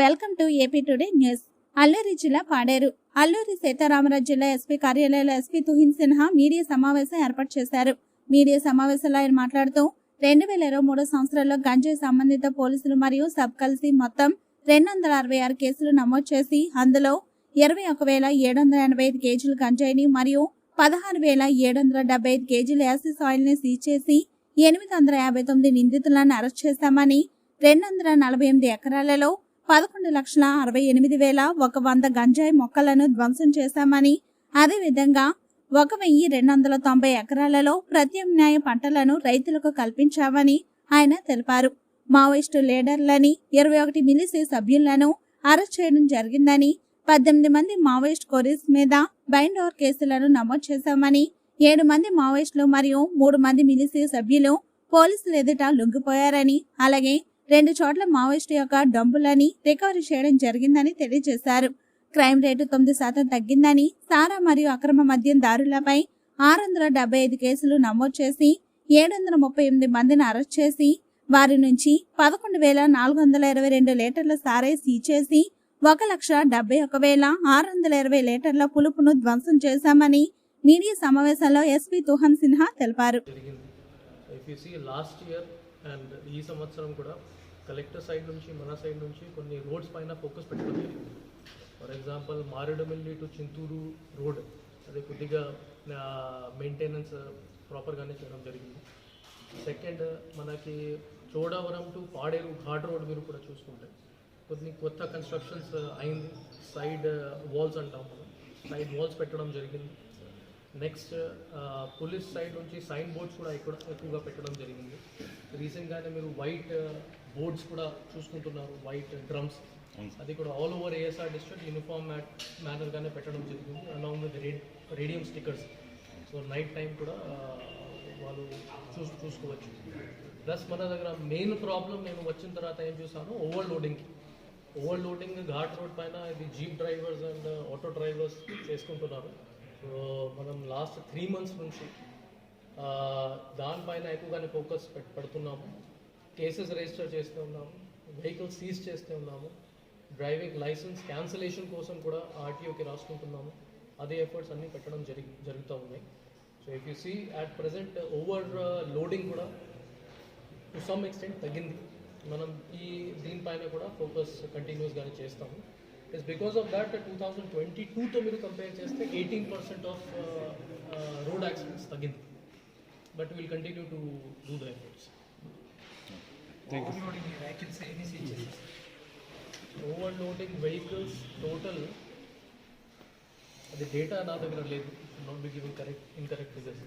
Welcome to AP today news. Alluri జిల్లా పాడేరు. అల్లూరి సీతారామరాజు జిల్లా SP కార్యాలయంలో ఎస్పీ తుహిన్ సిన్హా మీడియా సమావేశం ఏర్పాటు చేశారు. మీడియా సమావేశంలో ఆయన మాట్లాడుతూ రెండు వేల ఇరవై మూడు సంవత్సరంలో గంజాయి సంబంధిత పోలీసులు మరియు సబ్ కలిసి మొత్తం రెండు వందల అరవై ఆరు కేసులు నమోదు చేసి అందులో ఇరవై ఒక వేల ఏడు వందల ఎనభై ఐదు కేజీలు గంజాయిని మరియు పదహారు వేల ఏడు వందల డెబ్బై ఐదు కేజీల యాసిస్ ఆయిల్ని సీజ్ చేసి ఎనిమిది వందల యాభై తొమ్మిది నిందితులను అరెస్ట్ చేశామని రెండు వందల నలభై ఎనిమిది ఎకరాలలో పదకొండు లక్షల అరవై ఎనిమిది వేల ఒక వంద గంజాయి మొక్కలను ధ్వంసం చేశామని అదేవిధంగా ఒక వెయ్యి రెండు వందల తొంభై ఎకరాలలో ప్రత్యామ్నాయ పంటలను రైతులకు కల్పించామని ఆయన తెలిపారు. మావోయిస్టు లీడర్లని ఇరవై ఒకటి మిలిసీ సభ్యులను అరెస్ట్ చేయడం జరిగిందని పద్దెనిమిది మంది మావోయిస్ట్ కొరీస్ మీద బైండ్ ఓవర్ కేసులను నమోదు చేశామని ఏడు మంది మావోయిస్టులు మరియు మూడు మంది మిలిసీ సభ్యులు పోలీసులు ఎదుట లొంగిపోయారని అలాగే రెండు చోట్ల మావోయిస్టు యొక్క డంబులని రికవరీ చేయడం జరిగిందని తెలియజేశారు. క్రైమ్ రేటు తొమ్మిది శాతం తగ్గిందని సారా మరియు అక్రమ మద్యం దారులపై ఆరు వందల డెబ్బై ఐదు కేసులు నమోదు చేసి ఏడు వందల ముప్పై ఎనిమిది మందిని అరెస్ట్ చేసి వారి నుంచి పదకొండు వేల నాలుగు వందల ఇరవై రెండు లీటర్ల సారే సీజ్ చేసి ఒక లక్ష డెబ్బై ఒక వేల ఆరు వందల ఇరవై లీటర్ల పులుపును ధ్వంసం చేశామని మీడియా సమావేశంలో ఎస్పీ తుహన్ సిన్హా తెలిపారు. అండ్ ఈ సంవత్సరం కూడా కలెక్టర్ సైడ్ నుంచి మన సైడ్ నుంచి కొన్ని రోడ్స్ పైన ఫోకస్ పెట్టడం జరిగింది for example Maredumilli to Chintur road అది కొద్దిగా మెయింటెనెన్స్ ప్రాపర్గానే చేయడం జరిగింది. సెకండ్ మనకి చోడవరం టు పాడేరు ఘాట్ రోడ్ మీరు కూడా చూసుకుంటే కొన్ని కొత్త కన్స్ట్రక్షన్స్ అయింది. సైడ్ వాల్స్ అంటాం మనం. సైడ్ వాల్స్ పెట్టడం జరిగింది. నెక్స్ట్ పోలీస్ సైడ్ నుంచి సైన్ బోర్డ్స్ కూడా ఎక్కువ ఎక్కువగా పెట్టడం జరిగింది. రీసెంట్గానే మీరు వైట్ బోర్డ్స్ కూడా చూసుకుంటున్నారు వైట్ డ్రమ్స్ అది కూడా all over ASR district uniform మేనర్గానే పెట్టడం జరిగింది along with radium stickers so night time కూడా ఆ, వాళ్ళు చూస్ చూసుకోవచ్చు. ప్లస్ మన దగ్గర మెయిన్ ప్రాబ్లం నేను వచ్చిన తర్వాత ఏం చూసాను ఓవర్లోడింగ్ ఓవర్లోడింగ్ ఘాట్ రోడ్ పైన ఇది jeep drivers and auto drivers చేసుకుంటున్నారు. సో మనం లాస్ట్ త్రీ మంత్స్ నుంచి దానిపైన ఎక్కువగానే ఫోకస్ పెడుతున్నాము. కేసెస్ రిజిస్టర్ చేస్తూ ఉన్నాము. వెహికల్స్ సీజ్ చేస్తూ ఉన్నాము. డ్రైవింగ్ లైసెన్స్ క్యాన్సిలేషన్ కోసం కూడా ఆర్టీఓకి రాసుకుంటున్నాము. అదే ఎఫర్ట్స్ అన్నీ పెట్టడం జరిగి జరుగుతూ ఉన్నాయి. So if you see at present overloading కూడా టు సమ్ ఎక్స్టెంట్ తగ్గింది. మనం ఈ దీనిపైన కూడా ఫోకస్ కంటిన్యూస్గానే చేస్తాము. It's because of that two thousand twenty టూతో మీరు కంపేర్ చేస్తే eighteen percent of road accidents తగ్గింది. But will continue to do the efforts overloading vehicles total అది డేటా నా దగ్గర లేదు. Not be giving correct incorrect figures